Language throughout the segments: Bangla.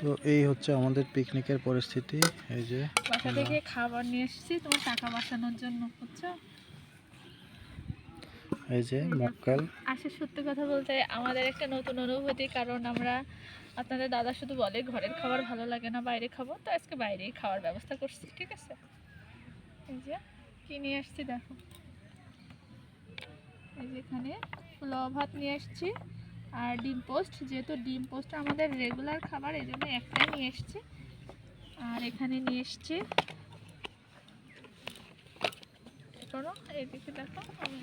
তো এই হচ্ছে আমাদের পিকনিকের পরিস্থিতি এই যে বাসা থেকে খাবার নিয়ে এসেছি তোমার টাকা বাঁচানোর জন্য বুঝছ? এই যে মক্কেল। আসলে সত্যি কথা বলতে আমাদের একটা নতুন অনুভূতি কারণ আমরা আপনাদের দাদা শুধু বলে ঘরের খাবার ভালো লাগে না বাইরে খাব। তো আজকে বাইরেই খাওয়ার ব্যবস্থা করছি ঠিক আছে? এই যে কি নিয়ে আসছি দেখো? এই যে এখানে পোলাও ভাত নিয়ে আসছি। আর ডিম পোস্ট, যেহেতু ডিম পোস্ট আমাদের রেগুলার খাবার এই জন্য একটাই নিয়ে এসছি। আর এখানে নিয়ে এসছি দেখো আমি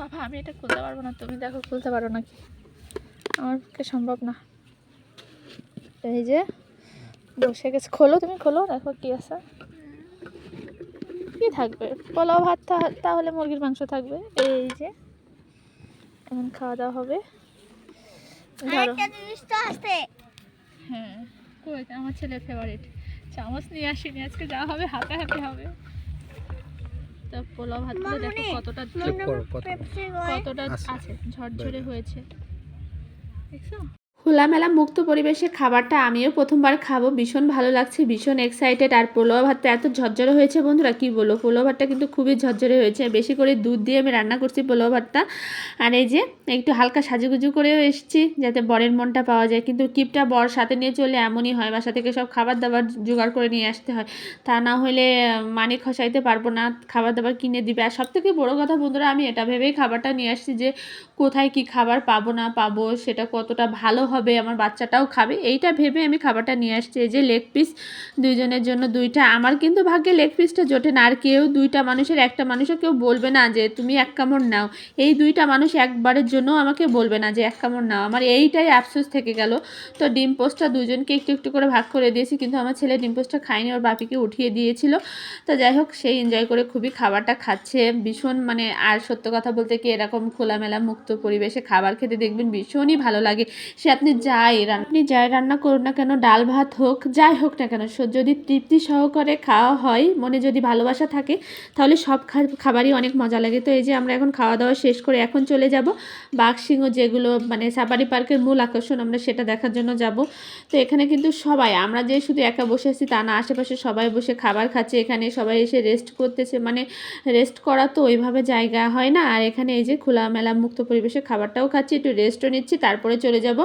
বাবা, আমি এটা খুলতে পারব না, তুমি দেখো খুলতে পারো নাকি? আমার পক্ষে সম্ভব না। এই যে, বসে গেছে, খোলো, তুমি খোলো, দেখো কি আছে। কি থাকবে? পোলাও ভাত তাহলে মুরগির মাংস থাকবে, এই যে। এখন খাওয়া দাওয়া হবে। ধরো। জিনিস তো আছে। হ্যাঁ কই আমার ছেলের ফেভারিট চামচ নিয়ে আসিনি আজকে যা হবে হাতে হাতে হবে। তো পোলাও ভাতগুলো দেখো কতটা কতটা আছে। আছে ঝরঝরে হয়েছে। দেখছ? খোলামেলা মুক্ত পরিবেশে খাবারটা আমিও প্রথমবার খাব। ভীষণ ভালো লাগছে, ভীষণ এক্সাইটেড আর পোলাও ভাতটা এত ঝরঝরে হয়েছে বন্ধুরা, কি বলো পোলাও ভাতটা কিন্তু খুবই ঝরঝরে হয়েছে। বেশি করে দুধ দিয়ে আমি রান্না করছি পোলাও ভাতটা। আর এই যে একটু হালকা সাজুগুজু করেও এসেছি যাতে বরের মনটা পাওয়া যায়। কিন্তু কিপটা বর সাথে নিয়ে চলে এমনই হয়, বাসা থেকে সব খাবার দাবার জোগাড় করে নিয়ে আসতে হয়। তা না হলে মানে খসাইতে পারব না, খাবার দাবার কিনে দিবে। আর সব থেকে বড়ো কথা বন্ধুরা, আমি এটা ভেবেই খাবারটা নিয়ে আসছি যে কোথায় কি খাবার পাবো না পাবো, সেটা কতটা ভালো হবে, আমার বাচ্চাটাও খাবে। এইটা ভেবে আমি খাবারটা নিয়ে আসছি। এই যে লেগ পিস দুইজনের জন্য দুইটা। আমার কিন্তু ভাগ্যে লেগ পিসটা জোটে না। আর কেউ দুইটা মানুষের, একটা মানুষও কেউ বলবে না যে, তুমি এক কামড় নাও। এই দুইটা মানুষ একবারের জন্য আমাকে বলবে না যে, এক কামড় নাও। আমার এইটাই আফসোস থেকে গেল। তো ডিম পোস্টটা দুজনকে একটু একটু করে ভাগ করে দিয়েছি। কিন্তু আমার ছেলে ডিম পোস্টটা খায়নি, ওর বাপিকে উঠিয়ে দিয়েছিল। তো যাই হোক সেই এনজয় করে খুবই খাবারটা খাচ্ছে। ভীষণ মানে আর সত্য কথা বলতে কি, এরকম খোলামেলা মুক্ত পরিবেশে খাবার খেতে দেখবেন ভীষণই ভালো লাগে। সে আপনি যাই আপনি যাই রান্না করুন না কেন, ডাল ভাত হোক, যাই হোক না কেন যদি তৃপ্তি সহকারে খাওয়া হয়, মনে যদি ভালোবাসা থাকে, তাহলে সব খাবারই অনেক মজা লাগে। তো এই যে আমরা এখন খাওয়া দাওয়া শেষ করে এখন চলে যাব বাঘসিংহ যেগুলো মানে সাফারি পার্কের মূল আকর্ষণ, আমরা সেটা দেখার জন্য যাব। তো এখানে কিন্তু সবাই, আমরা যে শুধু একা বসে আছি তা না, আশেপাশে সবাই বসে খাবার খাচ্ছে, এখানে সবাই এসে রেস্ট করতেছে মানে রেস্ট করা তো ওইভাবে জায়গা হয় না। আর এখানে এই যে খোলামেলা মুক্ত পরিবেশে খাবারটাও খাচ্ছি, একটু রেস্টও নিচ্ছি, তারপরে চলে যাব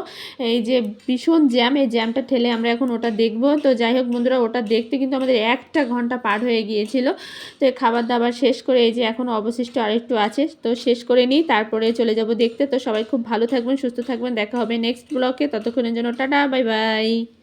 এই যে ভীষণ জ্যাম, এই জ্যামটা ঠেলে আমরা এখন ওটা দেখব। তো যাই হোক বন্ধুরা, ওটা দেখতে কিন্তু আমাদের একটা ঘণ্টা পার হয়ে গিয়েছিল। তো খাবার দাবার শেষ করে এই যে এখন অবশিষ্ট আরেকটু আছে, তো শেষ করে নিই, তারপরে চলে যাব দেখতে। তো সবাই খুব ভালো থাকবেন, সুস্থ থাকবেন। দেখা হবে নেক্সট ব্লকে ততক্ষণের জন্য টাটা বাই বাই